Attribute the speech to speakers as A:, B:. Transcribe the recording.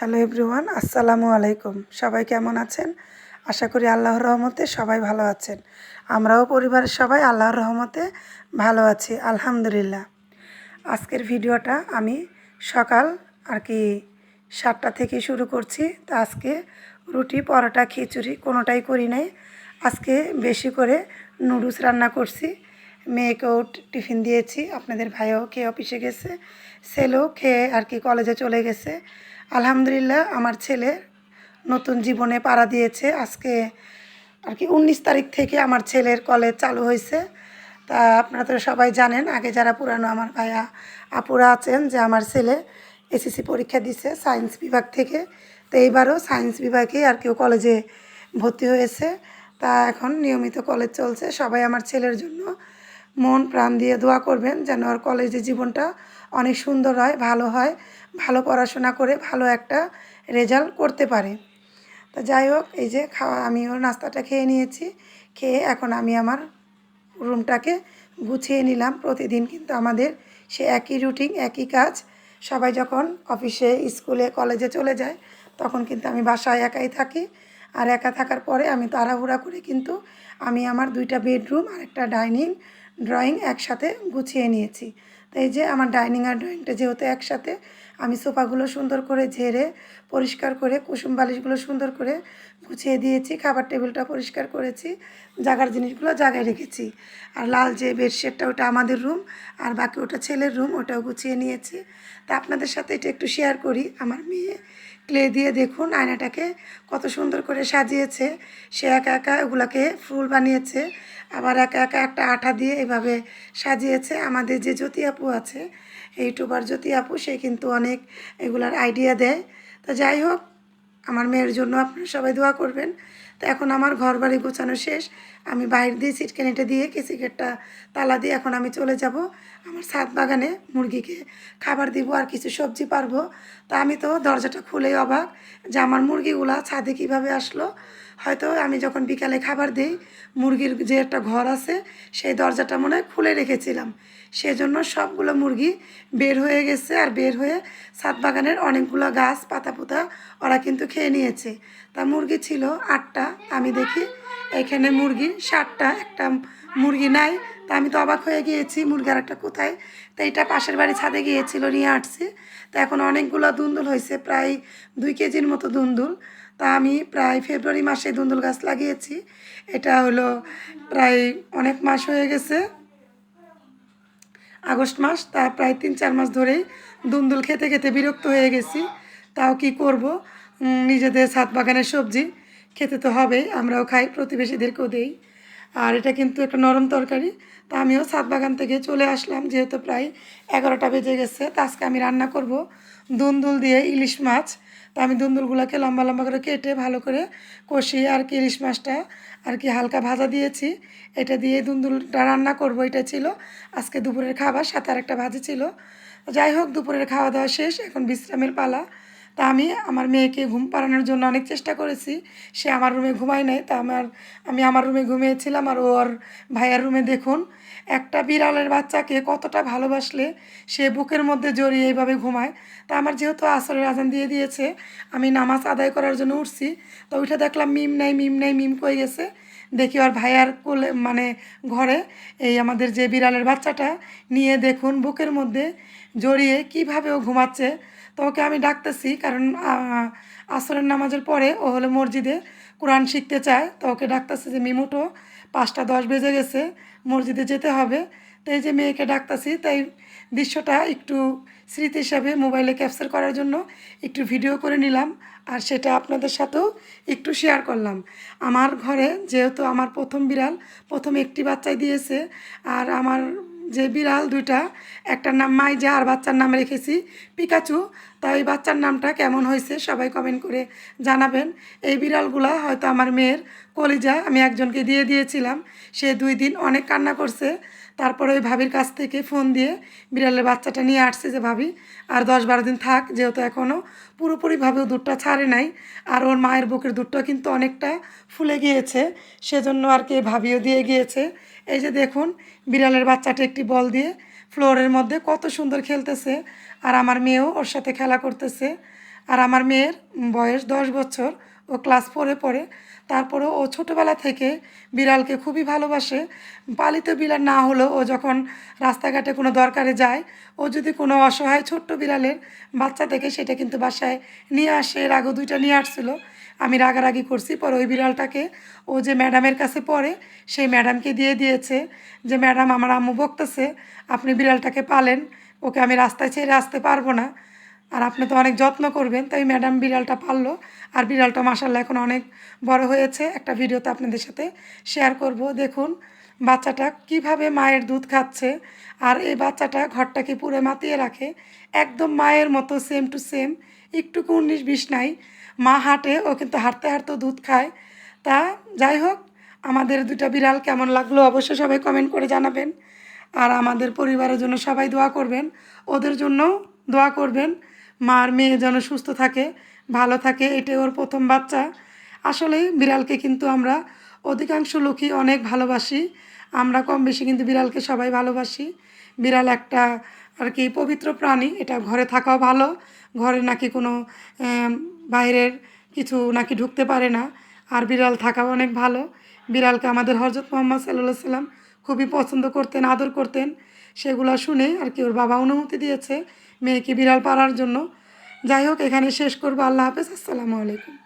A: Hello everyone, আসসালামু আলাইকুম। সবাই কেমন আছেন? আশা করি আল্লাহর রহমতে সবাই ভালো আছেন। আমরাও পরিবারের সবাই আল্লাহর রহমতে ভালো আছি, আলহামদুলিল্লাহ। আজকের ভিডিওটা আমি সকাল আর কি সাতটা থেকে শুরু করছি। তো আজকে রুটি, পরোটা, খিচুড়ি কোনোটাই করি নাই। আজকে বেশি করে নুডলস রান্না করছি। মেয়েকেও টিফিন দিয়েছি। আপনাদের ভাইও খেয়ে অফিসে গেছে। ছেলেও খেয়ে আর কি কলেজে চলে গেছে। আলহামদুলিল্লাহ, আমার ছেলে নতুন জীবনে পাড়া দিয়েছে। আজকে আর কি উনিশ তারিখ থেকে আমার ছেলের কলেজ চালু হয়েছে। তা আপনারা তো সবাই জানেন, আগে যারা পুরানো আমার ভাইয়া আপুরা আছেন, যে আমার ছেলে এসএসসি পরীক্ষা দিছে সায়েন্স বিভাগ থেকে। তো এইবারও সায়েন্স বিভাগে আর কেউ কলেজে ভর্তি হয়েছে। তা এখন নিয়মিত কলেজ চলছে। সবাই আমার ছেলের জন্য মন প্রাণ দিয়ে দোয়া করবেন, যেন ওর কলেজের জীবনটা অনেক সুন্দর হয়, ভালো হয়, ভালো পড়াশোনা করে ভালো একটা রেজাল্ট করতে পারে। তা যাই হোক, এই যে খাওয়া, আমি ওর নাস্তাটা খেয়ে নিয়েছি, খেয়ে এখন আমি আমার রুমটাকে গুছিয়ে নিলাম। প্রতিদিন কিন্তু আমাদের সে একই রুটিন, একই কাজ। সবাই যখন অফিসে, স্কুলে, কলেজে চলে যায়, তখন কিন্তু আমি বাসায় একাই থাকি। আর একা থাকার পরে আমি তাড়াহুড়া করে কিন্তু আমি আমার দুইটা বেডরুম আর একটা ডাইনিং, ড্রয়িং একসাথে গুছিয়ে নিয়েছি। তো এই যে আমার ডাইনিং আর ড্রয়িংটা যেহেতু একসাথে, আমি সোফাগুলো সুন্দর করে ঝেড়ে, পরিষ্কার করে, কুসুম বালিশগুলো সুন্দর করে গুছিয়ে দিয়েছি, খাবার টেবিলটা পরিষ্কার করেছি, জাগার জিনিসগুলো জায়গায় রেখেছি। আর লাল যে বেডশিটটা, ওটা আমাদের রুম, আর বাকি ওটা ছেলের রুম, ওটাও গুছিয়ে নিয়েছি। তা আপনাদের সাথে এটা একটু শেয়ার করি, আমার মেয়ে ক্লে দিয়ে দেখুন আয়নাটাকে কত সুন্দর করে সাজিয়েছে, সে একা একা ওগুলাকে ফুল বানিয়েছে আবার একা একা একটা আঠা দিয়ে এভাবে সাজিয়েছে। আমাদের যে জ্যোতি আপু আছে, ইউটিউবার জ্যোতি আপু, সে কিন্তু অনেক এগুলার আইডিয়া দেয়। তো যাই হোক, আমার মেয়ের জন্য আপনারা সবাই দোয়া করবেন। তো এখন আমার ঘর বাড়ি গোছানো শেষ। আমি বাইরে দিয়ে সিটকেনিটা দিয়ে কেসিকেটটা তালা দিয়ে এখন আমি চলে যাব। আমার ছাদ বাগানে মুরগিকে খাবার দিব আর কিছু সবজি পারব। তা আমি তো দরজাটা খুলেই অবাক যে আমার মুরগিগুলা ছাদে কীভাবে আসলো। হয়তো আমি যখন বিকালে খাবার দিই, মুরগির যে একটা ঘর আছে, সেই দরজাটা মনে হয় খুলে রেখেছিলাম। সেজন্য সবগুলো মুরগি বের হয়ে গেছে আর বের হয়ে ছাদ বাগানের অনেকগুলো গাছ পাতা পোতা ওরা কিন্তু খেয়ে নিয়েছে। তা মুরগি ছিল আটটা আমি দেখি এখানে মুরগি ষাটটা একটা মুরগি নাই, তা আমি তো অবাক হয়ে গিয়েছি মুরগি একটা কোথায়। তা এটা পাশের বাড়ি ছাদে গিয়েছিল, নিয়ে আসছি। তা এখন অনেকগুলো দুন্দুল হয়েছে, প্রায় দুই কেজির মতো দুন্দুল। তা আমি প্রায় ফেব্রুয়ারি মাসে দুন্দুল গাছ লাগিয়েছি। এটা হলো প্রায় অনেক মাস হয়ে গেছে। আগস্ট মাস, তা প্রায় তিন চার মাস ধরেই দুন্দুল খেতে খেতে বিরক্ত হয়ে গেছি। তাও কি করব? নিজেদের ছাদ বাগানের সবজি খেতে তো হবেই, আমরাও খাই, প্রতিবেশীদেরকেও দেই। আর এটা কিন্তু একটা নরম তরকারি, তা আমিও ছাদ বাগান থেকে চলে আসলাম, যেহেতু প্রায় এগারোটা বেজে গেছে, তা আজকে আমি রান্না করব দুন্দুল দিয়ে ইলিশ মাছ। তা আমি দুন্দুলগুলোকে লম্বা লম্বা করে কেটে ভালো করে কষিয়ে আর কি ইলিশ মাছটা আর কি হালকা ভাজা দিয়েছি। এটা দিয়ে দুন্দুলটা রান্না করব, এটা ছিল আজকে দুপুরের খাবার, সাথে আর একটা ভাজি ছিল। যাই হোক, দুপুরের খাওয়া দাওয়া শেষ, এখন বিশ্রামের পালা। তা আমি আমার মেয়েকে ঘুম পাড়ানোর জন্য অনেক চেষ্টা করেছি। সে আমার রুমে ঘুমায় নাই, তা আমার, আমি আমার রুমে ঘুমিয়েছিলাম আর ওর ভাইয়ার রুমে দেখুন একটা বিড়ালের বাচ্চাকে কতটা ভালোবাসলে সে বুকের মধ্যে জড়িয়ে এইভাবে ঘুমায়। তা আমার যেহেতু আসরের আজান দিয়ে দিয়েছে, আমি নামাজ আদায় করার জন্য উঠছি। তো উঠে দেখলাম মিম নাই মিম নাই, মিম কয়ে গেছে? দেখি ওর ভাইয়ার কোলে মানে ঘরে এই আমাদের যে বিড়ালের বাচ্চাটা, নিয়ে দেখুন বুকের মধ্যে জড়িয়ে কীভাবে ও ঘুমাচ্ছে। তো ওকে আমি ডাকতেছি কারণ আসরের নামাজের পরে ও হলো মসজিদে কোরআন শিখতে চায়। তো ওকে ডাকতেছে যে, মিমুটো, পাঁচটা দশ বেজে গেছে, মসজিদে যেতে হবে। তো এই যে মেয়েকে ডাকতেছি, তাই দৃশ্যটা একটু স্মৃতি হিসাবে মোবাইলে ক্যাপচার করার জন্য একটু ভিডিও করে নিলাম আর সেটা আপনাদের সাথেও একটু শেয়ার করলাম। আমার ঘরে যেহেতু আমার প্রথম বিড়াল, প্রথম একটি বাচ্চাই দিয়েছে আর আমার যে বিড়াল দুইটা, একটার নাম মাইজা আর বাচ্চার নাম রেখেছি পিকাচু। তাই এই বাচ্চার নামটা কেমন হয়েছে সবাই কমেন্ট করে জানাবেন। এই বিড়ালগুলা হয়তো আমার মেয়ের কলিজা আমি একজনকে দিয়ে দিয়েছিলাম। সে দুই দিন অনেক কান্না করছে। তারপরে ওই ভাবির কাছ থেকে ফোন দিয়ে বিড়ালের বাচ্চাটা নিয়ে আসছে যে, ভাবি, আর দশ বারো দিন থাক, যেহেতু এখনও পুরোপুরিভাবেও দুধটা ছাড়ে নাই, আর ওর মায়ের বুকের দুধটা কিন্তু অনেকটা ফুলে গিয়েছে, সেজন্য আর কি ভাবিও দিয়ে গিয়েছে। এই যে দেখুন, বিড়ালের বাচ্চাটা একটি বল দিয়ে ফ্লোরের মধ্যে কত সুন্দর খেলতেছে, আর আমার মেয়েও ওর সাথে খেলা করতেছে, আর আমার মেয়ের বয়স দশ বছর ও ক্লাস ফোরে পড়ে। তারপরে ও ছোটোবেলা থেকে বিড়ালকে খুবই ভালোবাসে। পালিত বিড়াল না হলেও ও যখন রাস্তাঘাটে কোনো দরকারে যায়, ও যদি কোনো অসহায় ছোট্ট বিড়ালের বাচ্চা থেকে সেটা কিন্তু বাসায় নিয়ে আসে। এর আগে দুইটা নিয়ে আসছিল। আমি রাগারাগি করছি, পরে ওই বিড়ালটাকে ও যে ম্যাডামের কাছে পড়ে, সেই ম্যাডামকে দিয়ে দিয়েছে যে, ম্যাডাম, আমার আম্মু বকতেছে, আপনি বিড়ালটাকে পালেন, ওকে আমি রাস্তায় ছেড়ে আসতে পারব না। আর আপনি তো অনেক যত্ন করবেন, তাই ম্যাডাম বিড়ালটা পারল আর বিড়ালটা মাসাল্লাহ এখন অনেক বড় হয়েছে। একটা ভিডিওতে আপনাদের সাথে শেয়ার করব। দেখুন, বাচ্চাটা কীভাবে মায়ের দুধ খাচ্ছে। আর এই বাচ্চাটা ঘরটাকে পুরো মাতিয়ে রাখে? একদম মায়ের মতো সেম টু সেম একটুকু উনিশ বিশ নাই। মা হাঁটে, ও কিন্তু হাঁটতে হাঁটতেও দুধ খায়। তা যাই হোক, আমাদের দুটা বিড়াল কেমন লাগল অবশ্যই সবাই কমেন্ট করে জানাবেন। আর আমাদের পরিবারের জন্য সবাই দোয়া করবেন। ওদের জন্যও দোয়া করবেন। মার মেয়ে যেন সুস্থ থাকে, ভালো থাকে, এটাই ওর প্রথম বাচ্চা। আসলেই বিড়ালকে কিন্তু আমরা অধিকাংশ লোকই অনেক ভালোবাসি। আমরা কম বেশি কিন্তু বিড়ালকে সবাই ভালোবাসি। বিড়াল একটা আর কি পবিত্র প্রাণী, এটা ঘরে থাকাও ভালো। ঘরে নাকি কোনো বাইরের কিছু নাকি ঢুকতে পারে না। আর বিড়াল থাকাও অনেক ভালো। বিড়ালকে আমাদের হজরত মোহাম্মদ সাল্লাহ সাল্লাম খুবই পছন্দ করতেন, আদর করতেন। সেগুলো শুনে আর কি ওর বাবা অনুমতি দিয়েছে। মেয়েকে বিড়াল পাড়ার জন্য। যাই হোক এখানে শেষ করব। আল্লাহ হাফেজ। আসসালামু আলাইকুম।